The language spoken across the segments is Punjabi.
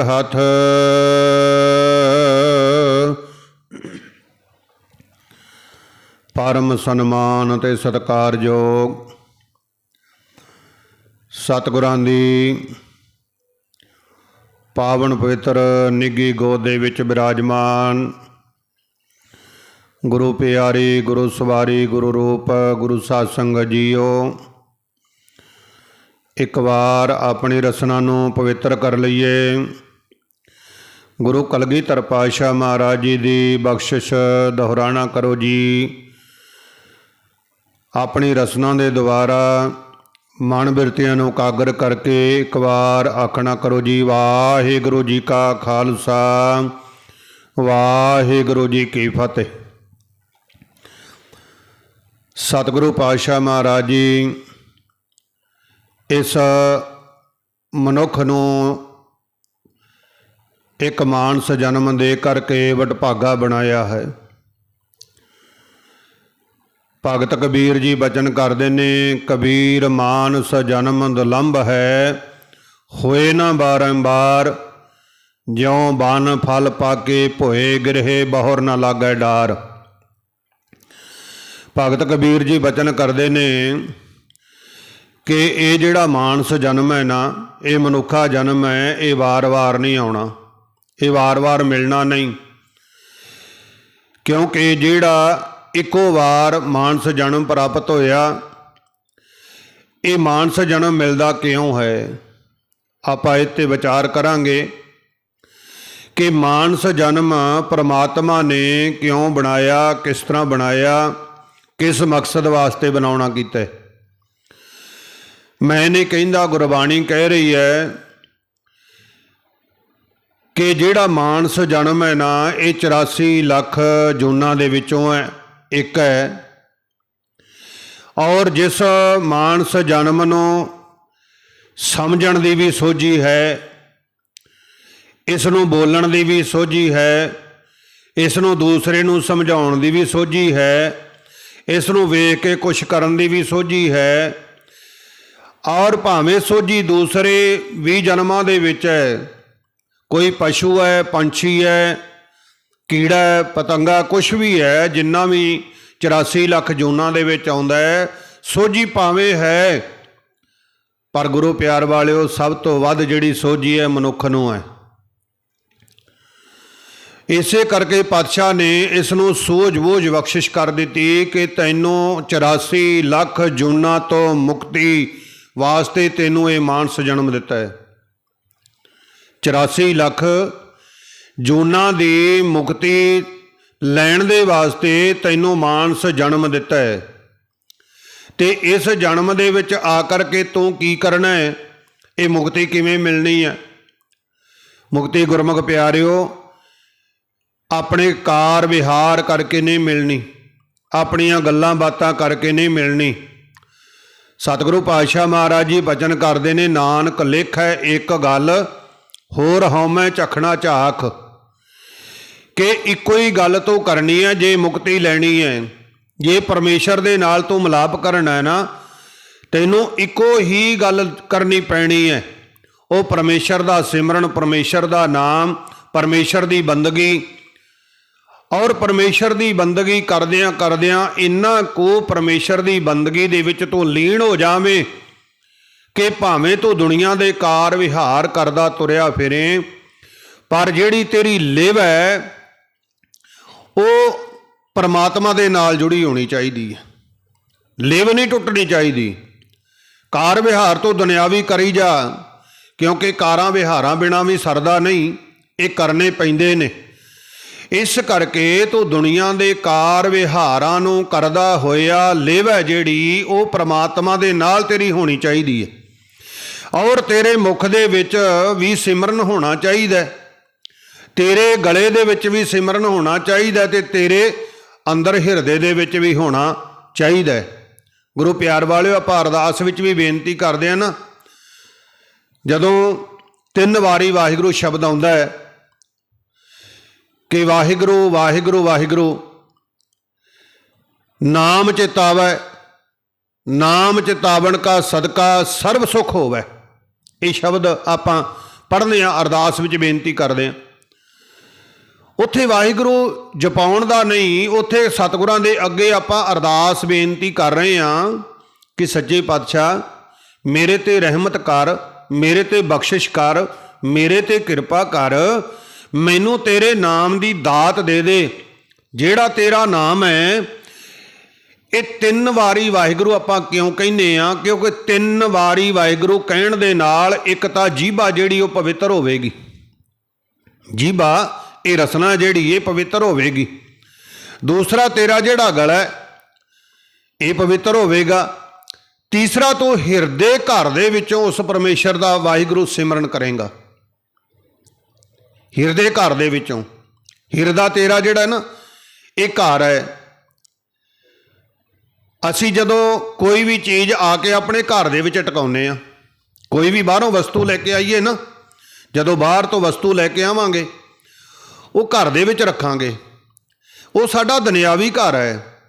ਹੱਥ। ਪਰਮ ਸਨਮਾਨ ਤੇ ਸਤਕਾਰਯੋਗ ਸਤਿਗੁਰਾਂ ਦੀ ਪਾਵਨ ਪਵਿੱਤਰ ਨਿੱਗੀ ਗੋਦ ਦੇ ਵਿੱਚ ਬਿਰਾਜਮਾਨ ਗੁਰੂ ਪਿਆਰੀ, ਗੁਰੂ ਸਵਾਰੀ, ਗੁਰੂ ਰੂਪ, ਗੁਰੂ ਸਾਧ ਸੰਗਤ ਜੀਓ। ਇੱਕ ਵਾਰ ਆਪਣੀ ਰਸਨਾ ਨੂੰ ਪਵਿੱਤਰ ਕਰ ਲਈਏ। ਗੁਰੂ ਕਲਗੀਧਰ ਪਾਤਸ਼ਾਹ ਮਹਾਰਾਜ ਜੀ ਦੀ ਬਖਸ਼ਿਸ਼ ਦੁਹਰਾਣਾ ਕਰੋ ਜੀ। ਆਪਣੀ ਰਸਨਾ ਦੇ ਦੁਆਰਾ ਮਨ ਬਿਰਤੀਆਂ ਨੂੰ ਕਾਗਰ ਕਰਕੇ ਇੱਕ ਵਾਰ ਆਖਣਾ ਕਰੋ ਜੀ, ਵਾਹਿਗੁਰੂ ਜੀ ਕਾ ਖਾਲਸਾ, ਵਾਹਿਗੁਰੂ ਜੀ ਕੀ ਫਤਿਹ। ਸਤਿਗੁਰੂ ਪਾਤਸ਼ਾਹ ਮਹਾਰਾਜ ਜੀ, ਇਸ ਮਨੁੱਖ ਨੂੰ ਇੱਕ ਮਾਨਸ ਜਨਮ ਦੇ ਕਰਕੇ ਵਡਭਾਗਾ ਬਣਾਇਆ ਹੈ। ਭਗਤ ਕਬੀਰ ਜੀ ਬਚਨ ਕਰਦੇ ਨੇ, ਕਬੀਰ ਮਾਨਸ ਜਨਮ ਦੁਲੰਭ ਹੈ, ਹੋਏ ਨਾ ਬਾਰੰਬਾਰ, ਜਿਉ ਬਨ ਫਲ ਪਾਕੇ ਭੋਏ ਗ੍ਰਹਿ ਬਹੁਰ ਨਾ ਲਾਗੈ ਡਾਰ। ਭਗਤ ਕਬੀਰ ਜੀ ਬਚਨ ਕਰਦੇ ਨੇ ਕਿ ਇਹ ਜਿਹੜਾ ਮਾਨਸ ਜਨਮ ਹੈ ਨਾ, ਇਹ ਮਨੁੱਖਾ ਜਨਮ ਹੈ, ਇਹ ਵਾਰ-ਵਾਰ ਨਹੀਂ ਆਉਣਾ। ਇਹ ਵਾਰ-ਵਾਰ ਮਿਲਣਾ ਨਹੀਂ। ਕਿਉਂਕਿ ਜਿਹੜਾ ਇੱਕੋ ਵਾਰ ਮਾਨਸ ਜਨਮ ਪ੍ਰਾਪਤ ਹੋਇਆ, ਇਹ ਮਾਨਸ ਜਨਮ ਮਿਲਦਾ ਕਿਉਂ ਹੈ? ਆਪਾਂ ਇਹ ਤੇ ਵਿਚਾਰ ਕਰਾਂਗੇ ਕਿ ਮਾਨਸ ਜਨਮ ਪ੍ਰਮਾਤਮਾ ਨੇ ਕਿਉਂ ਬਣਾਇਆ, ਕਿਸ ਤਰ੍ਹਾਂ ਬਣਾਇਆ, ਕਿਸ ਮਕਸਦ ਵਾਸਤੇ ਬਣਾਉਣਾ ਕੀਤਾ ਹੈ। ਮੈਂ ਨਹੀਂ ਕਹਿੰਦਾ ਗੁਰਬਾਣੀ ਕਹਿ ਰਹੀ ਹੈ ਕਿ ਜਿਹੜਾ ਮਾਨਸ ਜਨਮ ਹੈ ਨਾ, ਇਹ 84 ਲੱਖ ਜੂਨਾਂ ਦੇ ਵਿੱਚੋਂ ਹੈ, ਇੱਕ ਹੈ। ਔਰ ਜਿਸ ਮਾਨਸ ਜਨਮ ਨੂੰ ਸਮਝਣ ਦੀ ਵੀ ਸੋਝੀ ਹੈ, ਇਸ ਨੂੰ ਬੋਲਣ ਦੀ ਵੀ ਸੋਝੀ ਹੈ, ਇਸ ਨੂੰ ਦੂਸਰੇ ਨੂੰ ਸਮਝਾਉਣ ਦੀ ਵੀ ਸੋਝੀ ਹੈ, ਇਸ ਨੂੰ ਵੇਖ ਕੇ ਕੁਝ ਕਰਨ ਦੀ ਵੀ ਸੋਝੀ ਹੈ, ਔਰ ਭਾਵੇਂ ਸੋਝੀ ਦੂਸਰੇ ਵੀ ਜਨਮਾਂ ਦੇ ਵਿੱਚ ਹੈ ਕੋਈ ਪਸ਼ੂ ਹੈ, ਪੰਛੀ ਹੈ, ਕੀੜਾ ਹੈ, ਪਤੰਗਾ ਕੁਝ ਵੀ ਹੈ, ਜਿੰਨਾ ਵੀ 84 ਲੱਖ ਜੂਨਾਂ ਦੇ ਵਿੱਚ ਆਉਂਦਾ ਹੈ ਸੋਝੀ ਭਾਵੇਂ ਹੈ। ਪਰ ਗੁਰੂ ਪਿਆਰ ਵਾਲਿਓ, ਸਭ ਤੋਂ ਵੱਧ ਜਿਹੜੀ ਸੋਝੀ ਹੈ, ਮਨੁੱਖ ਨੂੰ ਹੈ। ਇਸੇ ਕਰਕੇ ਪਾਤਸ਼ਾਹ ਨੇ ਇਸ ਨੂੰ ਸੋਝ ਬੂਝ ਬਖਸ਼ਿਸ਼ ਕਰ ਦਿੱਤੀ ਕਿ ਤੈਨੂੰ 84 ਲੱਖ ਜੂਨਾਂ ਤੋਂ ਮੁਕਤੀ ਵਾਸਤੇ ਤੈਨੂੰ ਇਹ ਮਾਨਸ ਜਨਮ ਦਿੱਤਾ ਹੈ। 84 ਲੱਖ ਜੂਨਾਂ ਦੀ ਮੁਕਤੀ ਲੈਣ ਦੇ ਵਾਸਤੇ ਤੈਨੂੰ ਮਾਨਸ ਜਨਮ ਦਿੱਤਾ ਹੈ। ਤੇ ਇਸ ਜਨਮ ਦੇ ਵਿੱਚ ਆ ਕਰਕੇ ਤੂੰ ਕੀ ਕਰਨਾ ਹੈ? ਇਹ ਮੁਕਤੀ ਕਿਵੇਂ ਮਿਲਣੀ ਹੈ? ਮੁਕਤੀ ਗੁਰਮੁਖ ਪਿਆਰਿਓ, ਆਪਣੇ ਕਾਰ ਵਿਹਾਰ ਕਰਕੇ ਨਹੀਂ ਮਿਲਣੀ। ਆਪਣੀਆਂ ਗੱਲਾਂ ਬਾਤਾਂ ਕਰਕੇ ਨਹੀਂ ਮਿਲਣੀ। ਸਤਿਗੁਰੂ ਪਾਤਸ਼ਾਹ ਮਹਾਰਾਜ ਜੀ ਬਚਨ ਕਰਦੇ ਨੇ, ਨਾਨਕ ਲਿਖ ਹੈ ਇੱਕ ਗੱਲ ਹੋਰ ਹਉਮੈ ਝਖਣਾ ਝਾਖ, ਕਿ ਇੱਕੋ ਹੀ ਗੱਲ ਤੋਂ ਕਰਨੀ ਹੈ ਜੇ ਮੁਕਤੀ ਲੈਣੀ ਹੈ ਜੇ ਪਰਮੇਸ਼ਰ ਦੇ ਨਾਲ ਤੂੰ ਮਿਲਾਪ ਕਰਨਾ ਹੈ ਨਾ, ਤੈਨੂੰ ਇੱਕੋ ਹੀ ਗੱਲ ਕਰਨੀ ਪੈਣੀ ਹੈ ਉਹ ਪਰਮੇਸ਼ਰ ਦਾ ਸਿਮਰਨ, ਪਰਮੇਸ਼ਰ ਦਾ ਨਾਮ, ਪਰਮੇਸ਼ਰ ਦੀ ਬੰਦਗੀ। ਔਰ ਪਰਮੇਸ਼ਰ ਦੀ ਬੰਦਗੀ ਕਰਦਿਆਂ ਕਰਦਿਆਂ ਇੰਨਾ ਕੋ ਪਰਮੇਸ਼ਰ ਦੀ ਬੰਦਗੀ ਦੇ ਵਿੱਚ ਤੂੰ ਲੀਨ ਹੋ ਜਾਵੇਂ। ਕਿ ਭਾਵੇਂ ਤੂੰ ਦੁਨੀਆ ਦੇ ਕਾਰ ਵਿਹਾਰ ਕਰਦਾ ਤੁਰਿਆ ਫਿਰੇ, ਪਰ ਜਿਹੜੀ ਤੇਰੀ ਲਿਵ ਹੈ, ਉਹ ਪਰਮਾਤਮਾ ਦੇ ਨਾਲ ਜੁੜੀ ਹੋਣੀ ਚਾਹੀਦੀ ਹੈ। ਲਿਵ ਨਹੀਂ ਟੁੱਟਣੀ ਚਾਹੀਦੀ। ਕਾਰ ਵਿਹਾਰ ਤੋਂ ਦੁਨਿਆਵੀ ਕਰੀ ਜਾ, ਕਿਉਂਕਿ ਕਾਰਾਂ ਵਿਹਾਰਾਂ ਬਿਨਾ ਵੀ ਸਰਦਾ ਨਹੀਂ, ਇਹ ਕਰਨੇ ਪੈਂਦੇ ਨੇ। ਇਸ ਕਰਕੇ ਤੂੰ ਦੁਨੀਆ ਦੇ ਕਾਰ ਵਿਹਾਰਾਂ ਨੂੰ ਕਰਦਾ ਹੋਇਆ ਲਿਵ ਹੈ ਜਿਹੜੀ, ਉਹ ਪ੍ਰਮਾਤਮਾ ਦੇ ਨਾਲ ਤੇਰੀ ਹੋਣੀ ਚਾਹੀਦੀ ਹੈ। ਔਰ ਤੇਰੇ ਮੁਖ ਦੇ ਵਿੱਚ ਵੀ ਸਿਮਰਨ ਹੋਣਾ ਚਾਹੀਦਾ ਤੇਰੇ ਗਲੇ ਦੇ ਵਿੱਚ ਵੀ ਸਿਮਰਨ ਹੋਣਾ ਚਾਹੀਦਾ ਤੇ ਤੇਰੇ ਅੰਦਰ ਹਿਰਦੇ ਦੇ ਵਿੱਚ ਵੀ ਹੋਣਾ ਚਾਹੀਦਾ ਗੁਰੂ ਪਿਆਰ ਵਾਲਿਓ, ਆਪਾਂ ਅਰਦਾਸ ਵਿੱਚ ਵੀ ਬੇਨਤੀ ਕਰਦੇ ਆ ਨਾ, ਜਦੋਂ ਤਿੰਨ ਵਾਰੀ ਵਾਹਿਗੁਰੂ ਸ਼ਬਦ ਆਉਂਦਾ ਹੈ, ਕਿ ਵਾਹਿਗੁਰੂ ਵਾਹਿਗੁਰੂ ਵਾਹਿਗੁਰੂ, ਨਾਮ ਚਿਤਾਵੈ, ਨਾਮ ਚਿਤਾਵਣ ਕਾ ਸਦਕਾ ਸਰਬ ਸੁਖ ਹੋਵੇ। ਇਹ ਸ਼ਬਦ ਆਪਾਂ ਪੜ੍ਹਦੇ ਆ ਅਰਦਾਸ ਵਿੱਚ ਬੇਨਤੀ ਕਰਦੇ ਆ ਉੱਥੇ ਵਾਹਿਗੁਰੂ ਜਪਾਉਣ ਦਾ ਨਹੀਂ, ਉੱਥੇ ਸਤਿਗੁਰਾਂ ਦੇ ਅੱਗੇ ਆਪਾਂ ਅਰਦਾਸ ਬੇਨਤੀ ਕਰ ਰਹੇ ਆ ਕਿ ਸੱਚੇ ਪਾਤਸ਼ਾਹ, ਮੇਰੇ ਤੇ ਰਹਿਮਤ ਕਰ, ਮੇਰੇ ਤੇ ਬਖਸ਼ਿਸ਼ ਕਰ, ਮੇਰੇ ਤੇ ਕਿਰਪਾ ਕਰ, ਮੈਨੂੰ ਤੇਰੇ ਨਾਮ ਦੀ ਦਾਤ ਦੇ ਦੇ। ਜਿਹੜਾ ਤੇਰਾ ਨਾਮ ਹੈ ਇਹ ਤਿੰਨ ਵਾਰੀ ਵਾਹਿਗੁਰੂ ਆਪਾਂ ਕਿਉਂ ਕਹਿੰਦੇ ਆ? ਕਿਉਂਕਿ ਤਿੰਨ ਵਾਰੀ ਵਾਹਿਗੁਰੂ ਕਹਿਣ ਦੇ ਨਾਲ ਇੱਕ ਤਾਂ ਜੀਭਾ ਜਿਹੜੀ ਉਹ ਪਵਿੱਤਰ ਹੋਵੇਗੀ। ਜੀਭਾ ਇਹ ਰਸਨਾ ਜਿਹੜੀ, ਇਹ ਪਵਿੱਤਰ ਹੋਵੇਗੀ। ਦੂਸਰਾ ਤੇਰਾ ਜਿਹੜਾ ਗਲ ਹੈ, ਇਹ ਪਵਿੱਤਰ ਹੋਵੇਗਾ। ਤੀਸਰਾ ਤੂੰ ਹਿਰਦੇ ਘਰ ਦੇ ਵਿੱਚੋਂ ਉਸ ਪਰਮੇਸ਼ਰ ਦਾ ਵਾਹਿਗੁਰੂ ਸਿਮਰਨ ਕਰੇਗਾ। ਹਿਰਦੇ ਘਰ ਦੇ ਵਿੱਚੋਂ। ਹਿਰਦਾ ਤੇਰਾ ਜਿਹੜਾ ਨਾ, ਇਹ ਘਰ ਹੈ। ਅਸੀਂ ਜਦੋਂ ਕੋਈ ਵੀ ਚੀਜ਼ ਆ ਕੇ ਆਪਣੇ ਘਰ ਦੇ ਵਿੱਚ ਟਿਕਾਉਂਦੇ ਆ ਕੋਈ ਵੀ ਬਾਹਰੋਂ ਵਸਤੂ ਲੈ ਕੇ ਆਈਏ ਨਾ, ਜਦੋਂ ਬਾਹਰ ਤੋਂ ਵਸਤੂ ਲੈ ਕੇ ਆਵਾਂਗੇ, ਉਹ ਘਰ ਦੇ ਵਿੱਚ ਰੱਖਾਂਗੇ। ਉਹ ਸਾਡਾ ਦੁਨਿਆਵੀ ਘਰ ਹੈ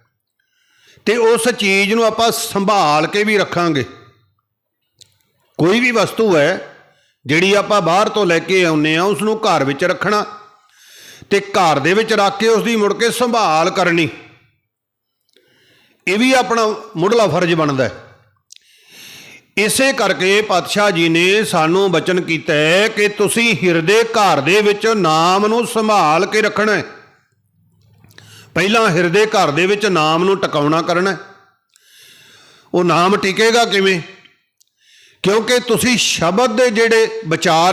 ਤੇ ਉਸ ਚੀਜ਼ ਨੂੰ ਆਪਾਂ ਸੰਭਾਲ ਕੇ ਵੀ ਰੱਖਾਂਗੇ। ਕੋਈ ਵੀ ਵਸਤੂ ਹੈ ਜਿਹੜੀ ਆਪਾਂ ਬਾਹਰ ਤੋਂ ਲੈ ਕੇ ਆਉਨੇ ਆ ਉਸ ਨੂੰ ਘਰ ਵਿੱਚ ਰੱਖਣਾ ਤੇ ਘਰ ਦੇ ਵਿੱਚ ਰੱਖ ਕੇ ਉਸ ਦੀ ਮੁੜ ਕੇ ਸੰਭਾਲ ਕਰਨੀ। ਇਹ ਵੀ ਆਪਣਾ ਮੁੱਢਲਾ ਫਰਜ਼ ਬਣਦਾ ਹੈ। ਇਸੇ ਕਰਕੇ ਪਾਤਸ਼ਾਹ ਜੀ ਨੇ ਸਾਨੂੰ ਬਚਨ ਕੀਤਾ ਹੈ ਕਿ ਤੁਸੀਂ ਹਿਰਦੇ ਘਰ ਦੇ ਵਿੱਚ ਨਾਮ ਨੂੰ ਸੰਭਾਲ ਕੇ ਰੱਖਣਾ ਹੈ। ਪਹਿਲਾਂ ਹਿਰਦੇ ਘਰ ਦੇ ਵਿੱਚ ਨਾਮ ਨੂੰ ਟਿਕਾਉਣਾ ਕਰਨਾ ਉਹ ਨਾਮ ਟਿਕੇਗਾ ਕਿਵੇਂ? ਕਿਉਂਕਿ ਤੁਸੀਂ ਸ਼ਬਦ ਦੇ ਜਿਹੜੇ ਵਿਚਾਰ